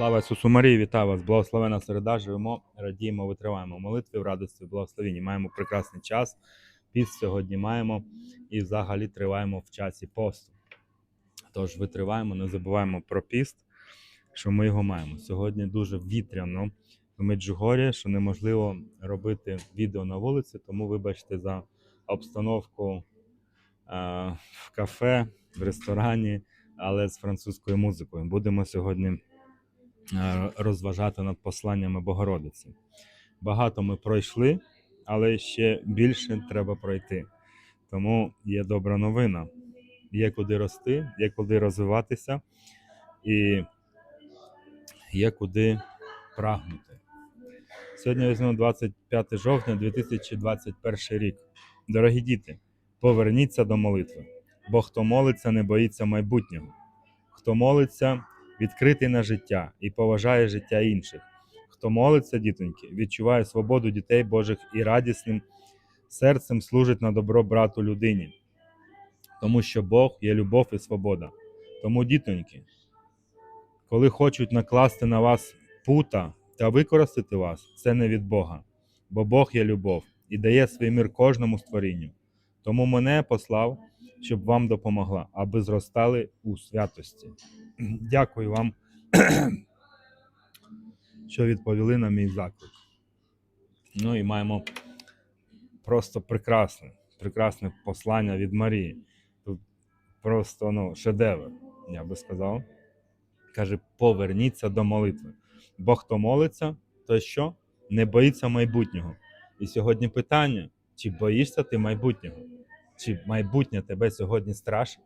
Слава Ісусу Марії, вітаю вас! Благословена середа, живемо, радіємо, витриваємо молитві, в радості, в благословенні. Маємо прекрасний час, піст сьогодні маємо і взагалі триваємо в часі посту. Тож витриваємо, не забуваємо про піст, що ми його маємо. Сьогодні дуже вітряно в Меджугорі, що неможливо робити відео на вулиці, тому вибачте за обстановку е, в кафе, в ресторані, але з французькою музикою. Будемо сьогодні розважати над посланнями Богородиці. Багато ми пройшли, але ще більше треба пройти. Тому є добра новина. Є куди рости, є куди розвиватися і є куди прагнути. Сьогодні візьмемо 25 жовтня 2021 рік. Дорогі діти, поверніться до молитви, бо хто молиться, не боїться майбутнього. Хто молиться, відкритий на життя і поважає життя інших. Хто молиться, дітоньки, відчуває свободу дітей Божих і радісним серцем служить на добро брату людині. Тому що Бог є любов і свобода. Тому, дітоньки, коли хочуть накласти на вас пута та використати вас, це не від Бога, бо Бог є любов і дає свій мир кожному створінню. Тому мене послав, щоб вам допомогла, аби зростали у святості. Дякую вам, що відповіли на мій заклик. Ну і маємо просто прекрасне, прекрасне послання від Марії. Просто ну, шедевр, я би сказав. Каже: поверніться до молитви. Бо хто молиться, то що? Не боїться майбутнього. І сьогодні питання: чи боїшся ти майбутнього? Чи майбутнє тебе сьогодні страшить?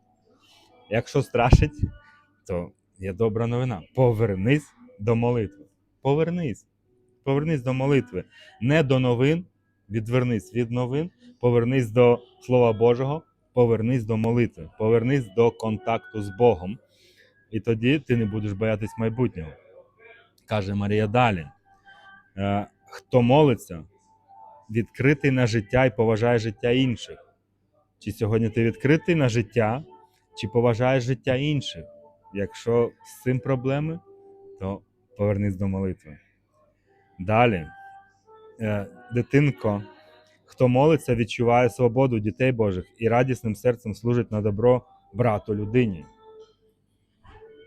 Якщо страшить, то є добра новина. Повернись до молитви. Повернись. Повернись до молитви. Не до новин, відвернись від новин, повернись до Слова Божого, повернись до молитви, повернись до контакту з Богом. І тоді ти не будеш боятись майбутнього. Каже Марія далі. Е, Хто молиться, відкритий на життя і поважає життя інших. Чи сьогодні ти відкритий на життя, чи поважаєш життя інших? Якщо з цим проблеми, то повернись до молитви. Далі, Е, дитинко, хто молиться, відчуває свободу дітей Божих і радісним серцем служить на добро брату людині.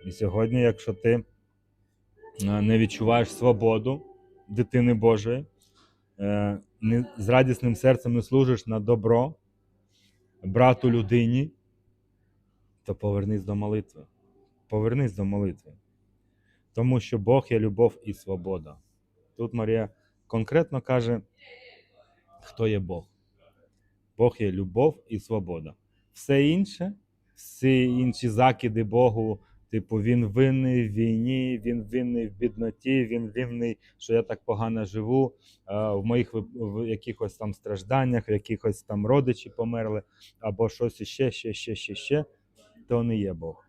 І сьогодні, якщо ти е, не відчуваєш свободу дитини Божої, е, з радісним серцем не служиш на добро брату людині, то повернись до молитви. Повернись до молитви. Тому що Бог є любов і свобода. Тут Марія конкретно каже, хто є Бог. Бог є любов і свобода. Все інше, всі інші закиди Богу, типу, він винний в війні, він винний в бідноті, він винний, що я так погано живу, в моїх в якихось там стражданнях, в якихось там родичі померли, або щось іще, ще, ще, ще, ще, то не є Бог.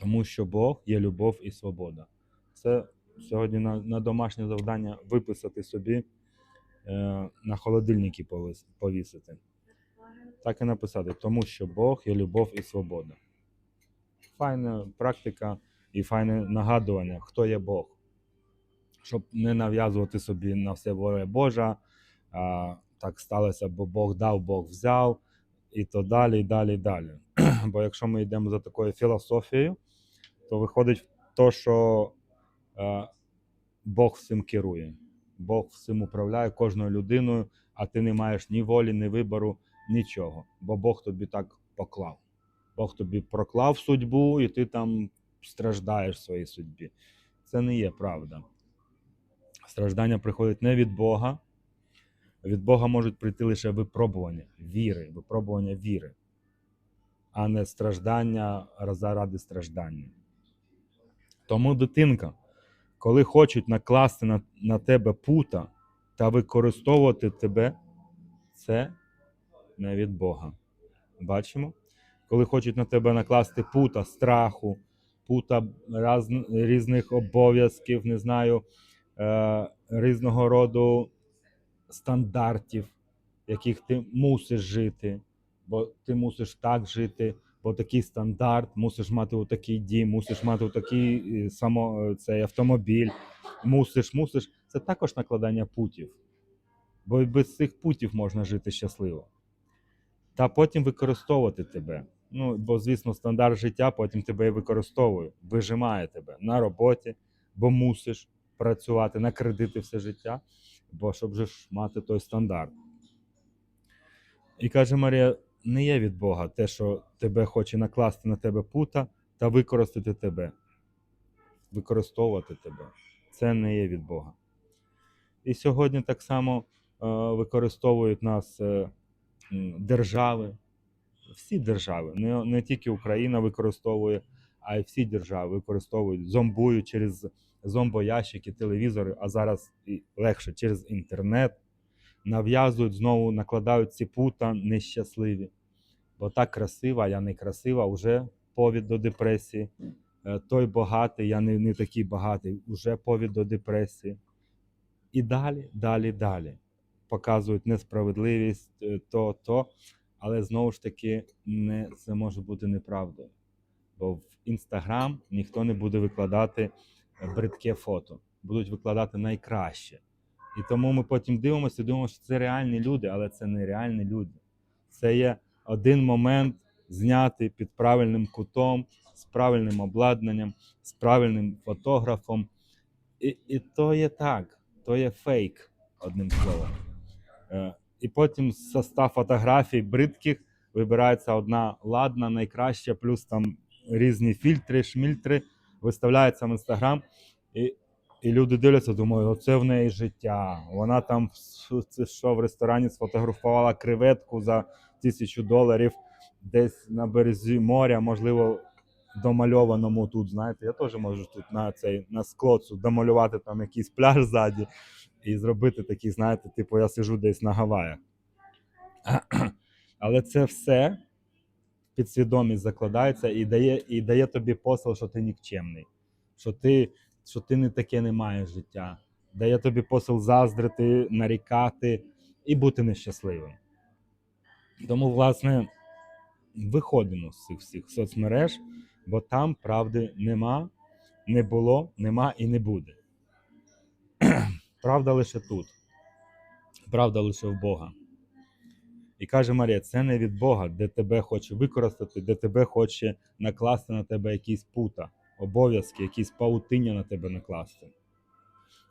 Тому що Бог є любов і свобода. Це сьогодні на, на домашнє завдання виписати собі, е, на холодильники повісити. Так і написати, тому що Бог є любов і свобода. Файна практика і файне нагадування, хто є Бог. Щоб не нав'язувати собі на все воля Божа, а, так сталося, бо Бог дав, Бог взяв, і то далі, і далі, і далі. Бо якщо ми йдемо за такою філософією, то виходить то, що е, Бог всім керує, Бог всім управляє кожною людиною, а ти не маєш ні волі, ні вибору, нічого. Бо Бог тобі так поклав. Бог тобі проклав судьбу, і ти там страждаєш в своїй судьбі. Це не є правда. Страждання приходять не від Бога. Від Бога можуть прийти лише випробування віри, випробування віри, а не страждання заради страждання. Тому, дитинка, коли хочуть накласти на, на тебе пута та використовувати тебе, це не від Бога. Бачимо? Коли хочуть на тебе накласти пута страху, пута раз, різних обов'язків, не знаю, е, різного роду стандартів, яких ти мусиш жити, бо ти мусиш так жити, бо такий стандарт, мусиш мати отакий дім, мусиш мати отакий е, само, е, цей автомобіль, мусиш, мусиш. Це також накладання путів. Бо без цих путів можна жити щасливо. Та потім використовувати тебе. Ну, бо, звісно, стандарт життя потім тебе і використовує, вижимає тебе на роботі, бо мусиш працювати на кредити все життя, бо щоб же ж мати той стандарт. І каже Марія: не є від Бога те, що тебе хоче накласти на тебе пута та використати тебе, використовувати тебе. Це не є від Бога. І сьогодні так само е, використовують нас е, держави, всі держави, не, не тільки Україна використовує, а й всі держави використовують, зомбують через зомбоящики, телевізори, а зараз і легше через інтернет нав'язують знову, накладають ці пута нещасливі. Бо так красива, я не красива, вже повід до депресії. Е, Той багатий, я не, не такий багатий, вже повід до депресії. І далі, далі, далі. Показують несправедливість, е, то, то. Але знову ж таки, не, це може бути неправдою. Бо в Інстаграм ніхто не буде викладати е, бридке фото, будуть викладати найкраще. І тому ми потім дивимося думаємо, що це реальні люди, але це не реальні люди. Це є один момент знятий під правильним кутом, з правильним обладнанням, з правильним фотографом. І, і то є так, то є фейк, одним словом. Е, І потім з соста фотографій бридких вибирається одна ладна, найкраща, плюс там різні фільтри, шмільтри, виставляється в інстаграм. І, і люди дивляться, думають, оце в неї життя. Вона там це що в ресторані сфотографувала креветку за тисячу доларів десь на березі моря, можливо, домальованому тут. Знаєте, я теж можу тут на цей на склоцу домалювати там якийсь пляж ззаді і зробити такий, знаєте, типу, я сижу десь на Гаваях. Але це все підсвідомість закладається і дає, і дає тобі посил, що ти нікчемний, що ти, що ти не таке не маєш життя. Дає тобі посил заздрити, нарікати і бути нещасливим. Тому, власне, виходимо з цих всіх соцмереж, бо там правди нема, не було, нема і не буде. Правда лише тут. Правда лише в Бога. І каже Марія, це не від Бога, де тебе хоче використати, де тебе хоче накласти на тебе якісь пута, обов'язки, якісь паутиння на тебе накласти.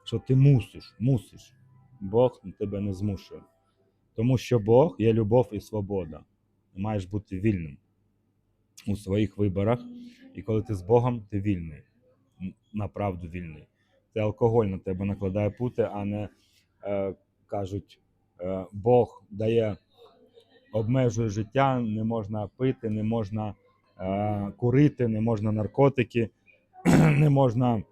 Що ти мусиш, мусиш. Бог тебе не змушує. Тому що Бог є любов і свобода. Ти Маєш бути вільним у своїх виборах. І коли ти з Богом, ти вільний. Направду вільний. Це алкоголь на тебе накладає пути, а не е, кажуть, е, Бог дає, обмежує життя, не можна пити, не можна е, курити, не можна наркотики, не можна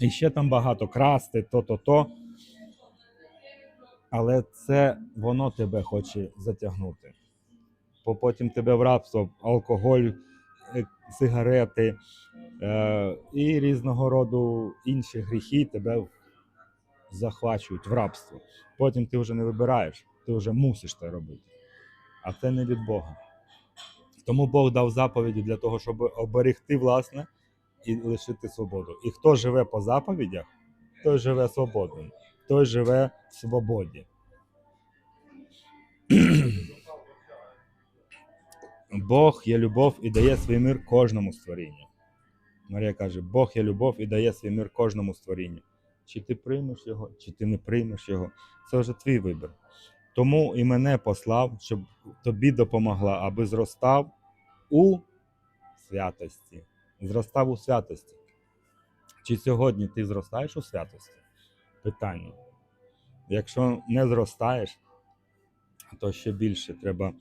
і ще там багато красти, то-то-то. Але це воно тебе хоче затягнути. Бо потім тебе в рабство, алкоголь, е, сигарети е, і різного роду інші гріхи тебе захвачують в рабство. Потім ти вже не вибираєш, ти вже мусиш це робити. А це не від Бога. Тому Бог дав заповіді для того, щоб оберегти власне і лишити свободу. І хто живе по заповідях, той живе свободним, той живе в свободі. Бог є любов і дає свій мир кожному створінню. Марія каже: Бог є любов і дає свій мир кожному створінню. Чи ти приймеш його, чи ти не приймеш його, це вже твій вибір. Тому і мене послав, щоб тобі допомогла, аби зростав у святості. Зростав у святості. Чи сьогодні ти зростаєш у святості? Питання. Якщо не зростаєш, то ще більше треба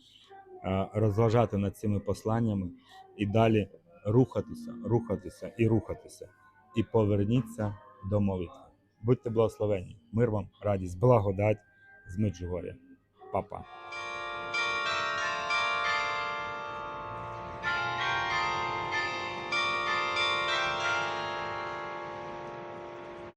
е, розважати над цими посланнями і далі рухатися, рухатися і рухатися. І поверніться до молитви. Будьте благословені. Мир вам, радість, благодать з. Папа.